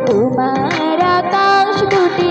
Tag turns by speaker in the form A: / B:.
A: তোমার আকাশ দুটি